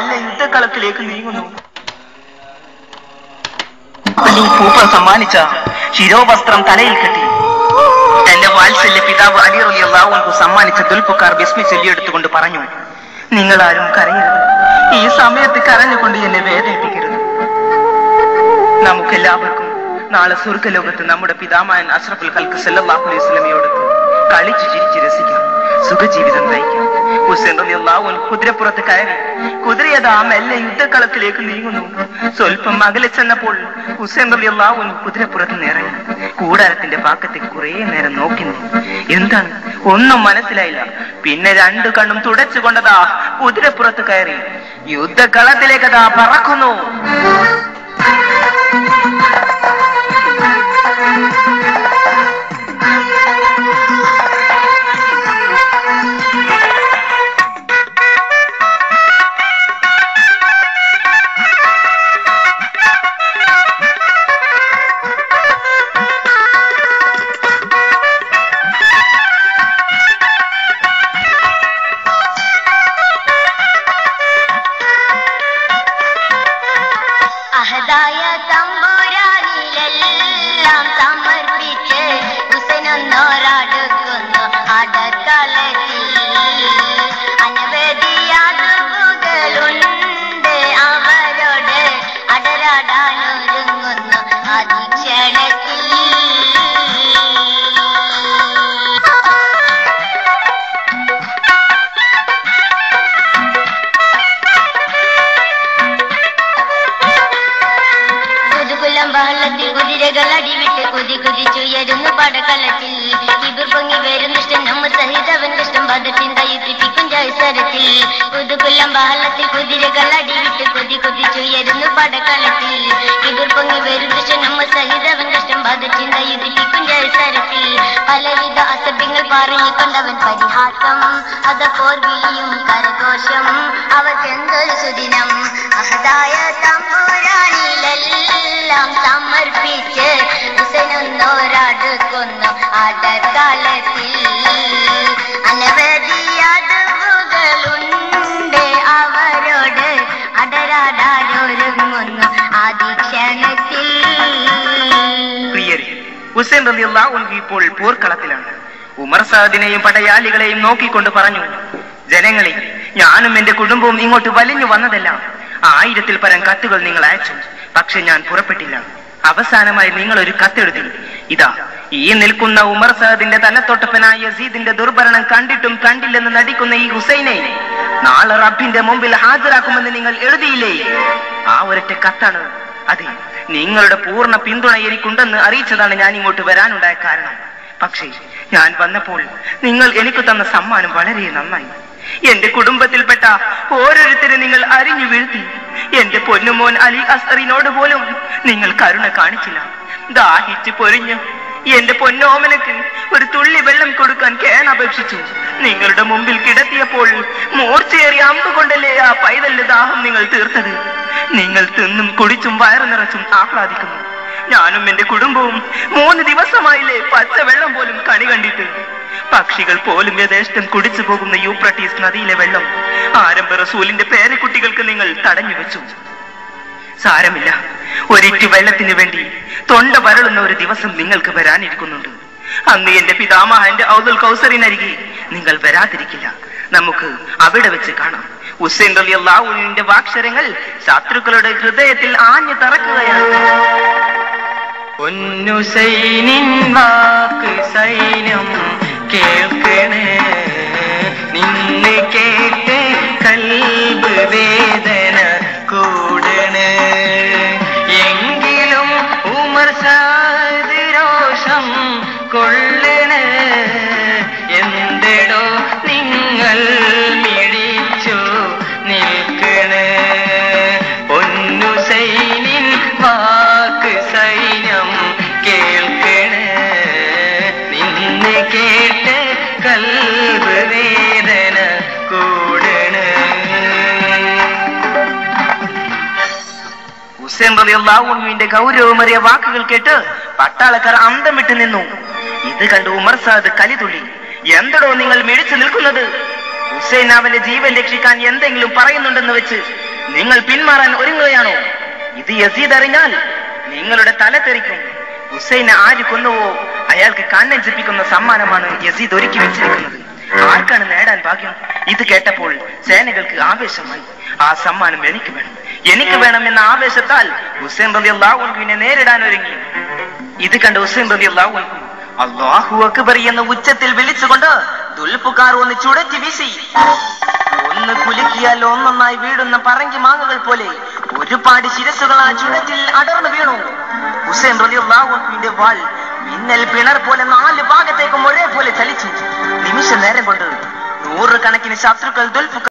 മെല്ലെ യുദ്ധക്കളത്തിലേക്ക് നീങ്ങുന്നു. അലി പൂപ്പ സമ്മാനിച്ച ശിരോവസ്ത്രം തലയിൽ കെട്ടി. തന്റെ വാത്സല്യ പിതാവ് അലി റലി അള്ളാഹുൻകു സമ്മാനിച്ച ദുൽപുക്കാർ ബിസ്മി ചൊല്ലിയെടുത്തുകൊണ്ട് പറഞ്ഞു നിങ്ങൾ ആരും കരയരുത്. ഈ സമയത്ത് കരഞ്ഞുകൊണ്ട് എന്നെ വേദനിപ്പിക്കരുത്. നമുക്കെല്ലാവർക്കും നാളെ സ്വർഗലോകത്ത് നമ്മുടെ പിതാമഹൻ അഷ്റഫുൽ ഖൽക്ക് സല്ലല്ലാഹു അലൈഹി വസല്ലമയോടൊത്ത് കളിച്ചു ചിരിച്ച് രസിക്കാം. സുഖജീവിതം നയിക്കാം. ഹുസൈൻ കുതിരപ്പുറത്ത് കയറി. കുതിരയതാ മെല്ലെ യുദ്ധക്കളത്തിലേക്ക് നീങ്ങുന്നു. സ്വല്പം അകലെ ചെന്നപ്പോൾ ഹുസൈൻ റളിയല്ലാഹു കുതിരപ്പുറത്ത് നിറങ്ങി കൂടാരത്തിന്റെ പാക്കത്തിൽ കുറെ നേരം നോക്കി എന്താണ്? ഒന്നും മനസ്സിലായില്ല. പിന്നെ രണ്ടു കണ്ണും തുടച്ചുകൊണ്ടതാ കുതിരപ്പുറത്ത് കയറി. യുദ്ധക്കളത്തിലേക്ക് യുദ്ധക്കളത്തിലേക്കതാ പറക്കുന്നു. അഹദായ തമ്പുരാനിലെല്ലാം സമർപ്പിച്ച് ഹുസൈനൊന്നോരടുക്കുന്നു അടക്കളത്തിൽ കുതുകുലം ബഹളത്തിൽ കുതിരകൾ അടിവിട്ട് കുതി കുതിച്ചുയരുന്നു പടക്കളത്തിൽ. ഇവർ പൊങ്ങി വരും ദുഷ്ടൻ നമ്മ സഹിതവൻ ഇഷ്ടം പദത്തിൻ തയ്യത്തിപ്പിക്കും ജയസരത്തിൽ. കുതുകുലം ബഹളത്തിൽ കുതിരകൾ അടിവിട്ട് കുതി കുതിച്ചുയരുന്നു പടക്കളത്തിൽ. ഇവർ പൊങ്ങി വരും ദുഷ്ടൻ നമ്മ സഹിതവൻ ഇഷ്ടം പദത്തിൻ തയ്യത്തിപ്പിക്കും ജയസരത്തിൽ. പലവിധ അസഭ്യങ്ങൾ പറഞ്ഞുകൊണ്ടവൻ പരിഹാസം അത പോർവിയും കരഘോഷം അവർക്കെന്തൊരു സുദിനം. അഹദായ തമ്പുരാനിലെല്ലാം. സമർപ്പിച്ച് ഹുസൈനൊന്നോരടുക്കുന്നു ആട്ടക്കാലത്തിൽ അനവധി അടവുകളുണ്ട് അവരോട് അടരാടാരൊരുങ്ങുന്നു. ആദിക്ഷണത്തിൽ ഹുസൈൻ റബിയുള്ള ഇപ്പോൾ പോർക്കളത്തിലാണ്. ഉമർ സാദിനെയും പടയാളികളെയും നോക്കിക്കൊണ്ട് പറഞ്ഞു ജനങ്ങളെ ഞാനും എന്റെ കുടുംബവും ഇങ്ങോട്ട് വലിഞ്ഞു വന്നതല്ല ആയിരത്തിൽ പരം കത്തുകൾ നിങ്ങൾ അയച്ചു. പക്ഷെ ഞാൻ പുറപ്പെട്ടില്ല. അവസാനമായി നിങ്ങൾ ഒരു കത്തെഴുതി. ഇതാ ഈ നിൽക്കുന്ന ഉമർ സഹദിന്റെ തലത്തൊട്ടപ്പനായ യസീദിന്റെ ദുർഭരണം കണ്ടിട്ടും കണ്ടില്ലെന്ന് നടിക്കുന്ന ഈ ഹുസൈനെ നാളെ റബ്ബിന്റെ മുമ്പിൽ ഹാജരാക്കുമെന്ന് നിങ്ങൾ എഴുതിയില്ലേ? ആ ഒരൊറ്റ കത്താണ്. അതെ നിങ്ങളുടെ പൂർണ പിന്തുണ എനിക്കുണ്ടെന്ന് അറിയിച്ചതാണ് ഞാൻ ഇങ്ങോട്ട് വരാനുണ്ടായ കാരണം. പക്ഷേ ഞാൻ വന്നപ്പോൾ നിങ്ങൾ എനിക്ക് തന്ന സമ്മാനം വളരെ നന്നായി. എന്റെ കുടുംബത്തിൽപ്പെട്ട ഓരോരുത്തരെ നിങ്ങൾ അരിഞ്ഞു വീഴ്ത്തി. എന്റെ പൊന്നുമോൻ അലി അസറിനോട് പോലും നിങ്ങൾ കരുണ കാണിച്ചില്ല. ദാഹിച്ച് പൊരിഞ്ഞ് എന്റെ പൊന്നോമനക്ക് ഒരു തുള്ളി വെള്ളം കൊടുക്കാൻ കേണപേക്ഷിച്ചു നിങ്ങളുടെ മുമ്പിൽ കിടത്തിയപ്പോൾ മൂർച്ചയേറിയ അമ്പ് കൊണ്ടല്ലേ ആ പൈതലിന്റെ ദാഹം നിങ്ങൾ തീർത്തത്? നിങ്ങൾ തിന്നും കുടിച്ചും വയറു നിറച്ചും ആഹ്ലാദിക്കുന്നു. ഞാനും എന്റെ കുടുംബവും മൂന്ന് ദിവസമായില്ലേ പച്ചവെള്ളം പോലും കണി കണ്ടിട്ട്. പക്ഷികൾ പോലും യഥേഷ്ടം കുടിച്ചു പോകുന്ന യൂപ്രട്ടീസ് നദിയിലെ വെള്ളം ആരംഭ റസൂലിന്റെ പേരക്കുട്ടികൾക്ക് നിങ്ങൾ തടഞ്ഞു വെച്ചു. സാരമില്ല. ഒരിറ്റു വെള്ളത്തിന് വേണ്ടി തൊണ്ട വരളുന്ന ഒരു ദിവസം നിങ്ങൾക്ക് വരാനിരിക്കുന്നുണ്ട്. അന്ന് എന്റെ പിതാമഹന്റെ ഔദുൽ കൗസറിനരികെ നിങ്ങൾ വരാതിരിക്കില്ല. നമുക്ക് അവിടെ വെച്ച് കാണാം. ഹുസൈൻ റലി അള്ളാഹുവിന്റെ വാക്ഷരങ്ങൾ ശത്രുക്കളുടെ ഹൃദയത്തിൽ ആഞ്ഞു തറക്കുകയാണ്. പൊന്നുസൈനിൻ വാക്ക് കേട്ട് കൂടണ. കൂടണ് ഹുസൈൻ ഗൗരവമറിയ ഗൗരവമേറിയ വാക്കുകൾ കേട്ട് പട്ടാളക്കാർ അന്തം വിട്ടു നിന്നു. ഇത് കണ്ട് ഉമർ സാദ് കലിതുള്ളി എന്തടോ നിങ്ങൾ മിഴിച്ചു നിൽക്കുന്നത്? ഹുസൈൻ അവന്റെ ജീവൻ രക്ഷിക്കാൻ എന്തെങ്കിലും പറയുന്നുണ്ടെന്ന് വെച്ച് നിങ്ങൾ പിന്മാറാൻ ഒരുങ്ങുകയാണോ? ഇത് യസീദ് അറിഞ്ഞാൽ നിങ്ങളുടെ തല തെറിക്കും. ഹുസൈനെ ആര് കൊന്നുവോ? അയാൾക്ക് കണ്ണഞ്ചിപ്പിക്കുന്ന സമ്മാനമാണ് യസീദ് ഒരുക്കി വെച്ചിരിക്കുന്നത്. ആർക്കാണ് നേടാൻ ഭാഗ്യം? ഇത് കേട്ടപ്പോൾ സേനകൾക്ക് ആവേശമായി. ആ സമ്മാനം എനിക്ക് വേണം. എനിക്ക് വേണം എന്ന ആവേശത്താൽ ഹുസൈൻ റബി അള്ളാഹുവിനെ നേരിടാൻ ഒരുങ്ങി. ഇത് കണ്ട് ഹുസൈൻ റബി അള്ളാഹു അള്ളാഹു അക്ബർ എന്ന് ഉച്ചത്തിൽ വിളിച്ചുകൊണ്ട് ദുൽപ്പുകാർ ഒന്ന് ചുടറ്റി വീശി. ഒന്ന് കുലുക്കിയാൽ ഒന്നൊന്നായി വീടുന്ന പറങ്കി മാങ്ങകൾ പോലെ ഒരുപാട് ശിരസുകൾ ആ ചുഴറ്റിൽ അടർന്നു വീണു. ഹുസൈൻ റബി അള്ളാഹുവിന്റെ വാൾ മിന്നൽ പിണർ പോലെ നാല് ഭാഗത്തേക്കും ഒരേപോലെ ചലിച്ചു. നിമിഷ നേരം കൊണ്ട് നൂറുകണക്കിന് ശത്രുക്കൾ ദുൽഫുക്കാർ